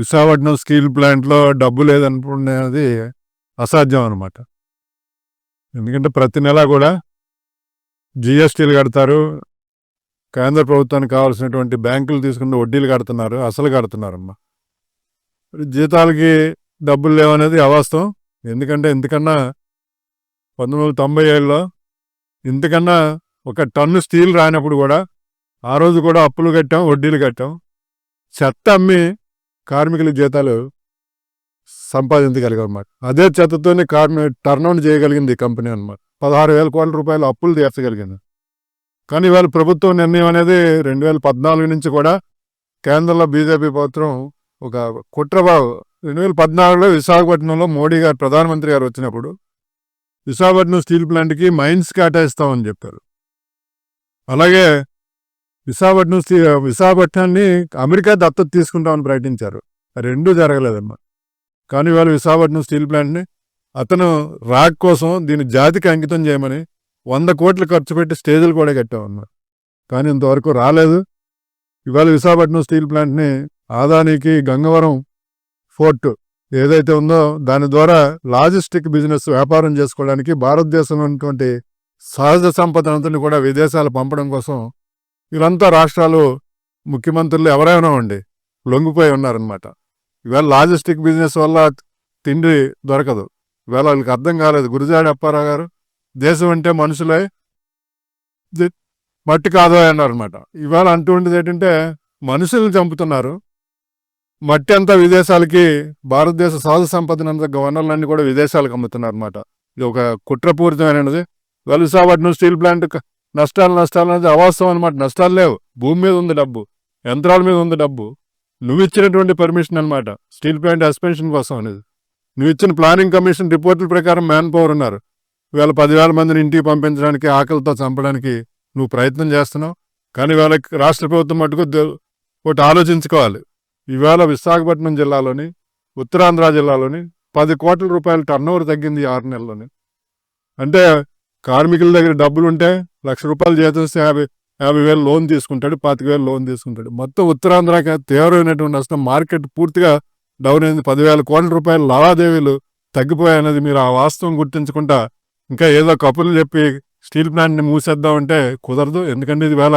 Visakhapatnam steel ప్లాంట్లో డబ్బు లేదనుకునేది అసాధ్యం అనమాట ఎందుకంటే ప్రతి నెల కూడా జిఎస్టీలు కడతారు కేంద్ర ప్రభుత్వానికి కావాల్సినటువంటి బ్యాంకులు తీసుకున్న వడ్డీలు కడుతున్నారు అసలు కడుతున్నారమ్మా. జీతాలకి డబ్బులు లేవనేది అవాస్తవం. ఎందుకంటే ఇంతకన్నా పంతొమ్మిది వందల తొంభై ఏళ్ళలో ఇంతకన్నా ఒక టన్ను స్టీల్ రానప్పుడు కూడా ఆ రోజు కూడా అప్పులు కట్టాం వడ్డీలు కట్టాం. చెత్త అమ్మి కార్మికుల జీతాలు సంపాదించగలిగామన్నమాట. అదే చెత్తతోనే కార్మి టర్నౌండ్ చేయగలిగింది ఈ కంపెనీ అనమాట పదహారు వేల కోట్ల రూపాయలు అప్పులు తీర్చగలిగింది. కానీ ఇవాళ ప్రభుత్వం నిర్ణయం అనేది రెండు వేల పద్నాలుగు నుంచి కూడా కేంద్రంలో బీజేపీ ప్రభుత్వం ఒక కుట్రబాబు రెండు వేల పద్నాలుగులో విశాఖపట్నంలో మోడీ గారు ప్రధానమంత్రి గారు వచ్చినప్పుడు విశాఖపట్నం స్టీల్ ప్లాంట్కి మైన్స్ కేటాయిస్తామని చెప్పారు. అలాగే విశాఖపట్నం స్టీ విశాఖపట్నాన్ని అమెరికా దత్తత తీసుకుంటామని ప్రకటించారు. రెండూ జరగలేదమ్మా కానీ ఇవాళ విశాఖపట్నం స్టీల్ ప్లాంట్ని అతను రాక్ కోసం దీని జాతికి అంకితం చేయమని వంద కోట్లు ఖర్చు పెట్టి స్టేజీలు కూడా కట్టామన్నారు కానీ ఇంతవరకు రాలేదు. ఇవాళ విశాఖపట్నం స్టీల్ ప్లాంట్ని ఆదానికి గంగవరం ఫోర్ట్ ఏదైతే ఉందో దాని ద్వారా లాజిస్టిక్ బిజినెస్ వ్యాపారం చేసుకోవడానికి భారతదేశంలో ఉన్నటువంటి సహజ సంపదనంతని కూడా విదేశాలు పంపడం కోసం వీళ్ళంతా రాష్ట్రాలు ముఖ్యమంత్రులు ఎవరైనా ఉండి లొంగిపోయి ఉన్నారనమాట ఇవాళ లాజిస్టిక్ బిజినెస్ వల్ల తిండి దొరకదు. ఇవాళ వాళ్ళకి అర్థం కాలేదు. గురుజాడి అప్పారావు గారు దేశం అంటే మనుషులే మట్టి కాదో అన్నారనమాట ఇవాళ అంటుండేది ఏంటంటే మనుషుల్ని చంపుతున్నారు. మట్టి అంతా విదేశాలకి భారతదేశ సహజ సంపదనంత వనరులన్నీ కూడా విదేశాలకు అమ్ముతున్నారు అనమాట ఇది ఒక కుట్రపూరితమైనది. ఇవాళ స్టీల్ ప్లాంట్ నష్టాలు నష్టాలు అనేది అవాస్తవం అనమాట నష్టాలు లేవు. భూమి మీద ఉంది డబ్బు. యంత్రాల మీద ఉంది డబ్బు. నువ్వు ఇచ్చినటువంటి పర్మిషన్ అనమాట స్టీల్ ప్లాంట్ ఎక్స్పెన్షన్ కోసం అనేది. నువ్వు ఇచ్చిన ప్లానింగ్ కమిషన్ రిపోర్టుల ప్రకారం మ్యాన్ పవర్ ఉన్నారు. వీళ్ళ పదివేల మందిని ఇంటికి పంపించడానికి ఆకలితో చంపడానికి నువ్వు ప్రయత్నం చేస్తున్నావు. కానీ వాళ్ళకి రాష్ట్ర ప్రభుత్వం మటుకు ఒకటి ఆలోచించుకోవాలి. ఈవేళ విశాఖపట్నం జిల్లాలోని ఉత్తరాంధ్ర జిల్లాలోని పది కోట్ల రూపాయల టర్నోవర్ తగ్గింది ఆరు నెలల్లోని. అంటే కార్మికుల దగ్గర డబ్బులు ఉంటే లక్ష రూపాయలు జీతం యాభై యాభై వేలు లోన్ తీసుకుంటాడు పాతిక వేలు లోన్ తీసుకుంటాడు. మొత్తం ఉత్తరాంధ్రకి తీవ్రమైనటువంటి నష్టం మార్కెట్ పూర్తిగా డౌన్ అయింది. పదివేల కోట్ల రూపాయల లావాదేవీలు తగ్గిపోయాయన్నది మీరు ఆ వాస్తవం గుర్తించకుండా ఇంకా ఏదో కప్పులు చెప్పి స్టీల్ ప్లాంట్ని మూసేద్దామంటే కుదరదు. ఎందుకంటే ఇది వేళ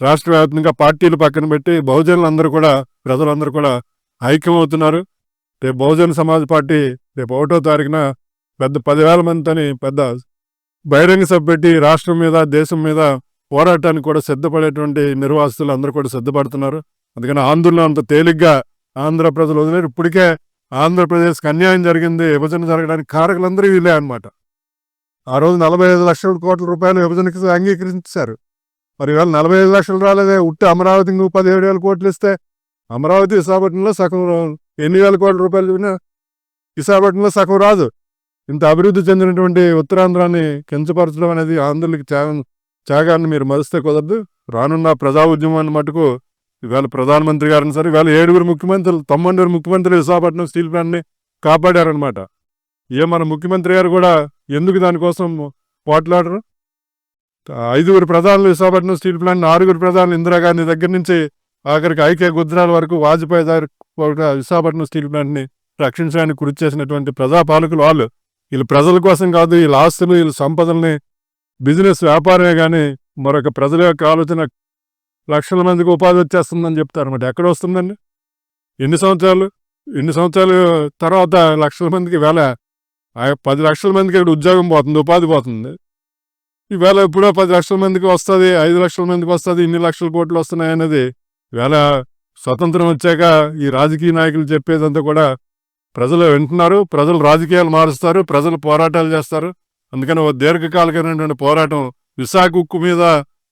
రాష్ట్ర వ్యాప్తంగా పార్టీలు పక్కన పెట్టి బహుజనులు అందరూ కూడా ప్రజలందరూ కూడా ఐక్యమవుతున్నారు. రేపు బహుజన సమాజ్ పార్టీ రేపు ఒకటో తారీఖున పెద్ద పదివేల మందితోని పెద్ద బహిరంగ సభ పెట్టి రాష్ట్రం మీద దేశం మీద పోరాటానికి కూడా సిద్ధపడేటువంటి నిర్వాసితులు అందరూ కూడా సిద్ధపడుతున్నారు. అందుకని ఆందోళన అంత తేలిగ్గా ఆంధ్ర ప్రజలు వదిలేరు. ఇప్పటికే ఆంధ్రప్రదేశ్కి అన్యాయం జరిగింది. విభజన జరగడానికి కారకులందరూ వీళ్ళే అనమాట ఆ రోజు నలభై ఐదు లక్షల కోట్ల రూపాయలు విభజనకి అంగీకరించారు. మరి ఇవాళ నలభై ఐదు లక్షలు రాలేదే? ఉట్టి అమరావతికి పదిహేడు వేల కోట్లు ఇస్తే అమరావతి విశాఖపట్నంలో సగం ఎన్ని వేల కోట్ల రూపాయలు ఇవ్వనా విశాఖపట్నంలో సగం రాదు. ఇంత అభివృద్ధి చెందినటువంటి ఉత్తరాంధ్రాన్ని కించపరచడం అనేది ఆంధ్రులకి త్యాగం త్యాగాన్ని మీరు మరిస్తే కుదరదు. రానున్న ప్రజా ఉద్యమాన్ని మటుకు ఇవాళ ప్రధానమంత్రి గారిని సరే ఇవాళ ఏడుగురు ముఖ్యమంత్రులు తొమ్మిదిగురు ముఖ్యమంత్రులు విశాఖపట్నం స్టీల్ ప్లాంట్ని కాపాడారనమాట ఏ మన ముఖ్యమంత్రి గారు కూడా ఎందుకు దానికోసం పోట్లాడరు? ఐదుగురు ప్రధానులు విశాఖపట్నం స్టీల్ ప్లాంట్ ఆరుగురు ప్రధానులు ఇందిరాగాంధీ దగ్గర నుంచి ఆఖరికి ఐకే గుజరాల్ వరకు వాజ్పేయి గారు విశాఖపట్నం స్టీల్ ప్లాంట్ని రక్షించడానికి కృషి చేసినటువంటి ప్రజాపాలకులు వాళ్ళు. వీళ్ళు ప్రజల కోసం కాదు వీళ్ళ ఆస్తులు వీళ్ళ సంపదల్ని బిజినెస్ వ్యాపారమే కానీ మరొక ప్రజల యొక్క ఆలోచన లక్షల మందికి ఉపాధి వచ్చేస్తుందని చెప్తారు మరి ఎక్కడ వస్తుందండి? ఎన్ని సంవత్సరాలు? ఎన్ని సంవత్సరాలు తర్వాత లక్షల మందికి వేళ? పది లక్షల మందికి ఇక్కడ ఉద్యోగం పోతుంది ఉపాధి పోతుంది. ఈవేళ ఎప్పుడో పది లక్షల మందికి వస్తుంది ఐదు లక్షల మందికి వస్తుంది ఇన్ని లక్షల కోట్లు వస్తున్నాయి అనేది ఈవేళ స్వతంత్రం వచ్చాక ఈ రాజకీయ నాయకులు చెప్పేదంతా కూడా ప్రజలు వింటున్నారు ప్రజలు రాజకీయాలు మారుస్తారు ప్రజలు పోరాటాలు చేస్తారు. అందుకని ఓ దీర్ఘకాలికమైనటువంటి పోరాటం విశాఖ ఉక్కు మీద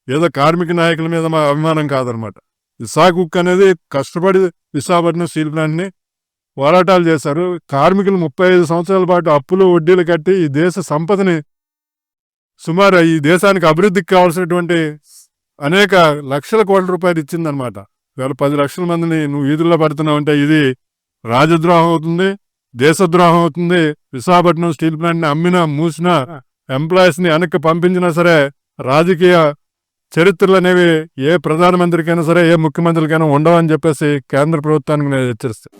ఏదో కార్మిక నాయకుల మీద మా అభిమానం కాదనమాట. విశాఖ ఉక్కు అనేది కష్టపడి విశాఖపట్నం స్టీల్ ప్లాంట్ని పోరాటాలు చేశారు. కార్మికులు ముప్పై ఐదు సంవత్సరాల పాటు అప్పులు వడ్డీలు కట్టి ఈ దేశ సంపదని సుమారు ఈ దేశానికి అభివృద్ధికి కావాల్సినటువంటి అనేక లక్షల కోట్ల రూపాయలు ఇచ్చిందనమాట. వేళ పది లక్షల మందిని నువ్వు వీధుల్లో పడుతున్నావు అంటే ఇది రాజద్రోహం అవుతుంది దేశద్రోహం అవుతుంది విశాఖపట్నం స్టీల్ ప్లాంట్ని అమ్మినా మూసినా ఎంప్లాయీస్ని వెనక్కి పంపించినా సరే రాజకీయ చరిత్రలు అనేవి ఏ ప్రధానమంత్రికైనా సరే ఏ ముఖ్యమంత్రికైనా ఉండవని చెప్పేసి కేంద్ర ప్రభుత్వానికి నేను హెచ్చరిస్తాను.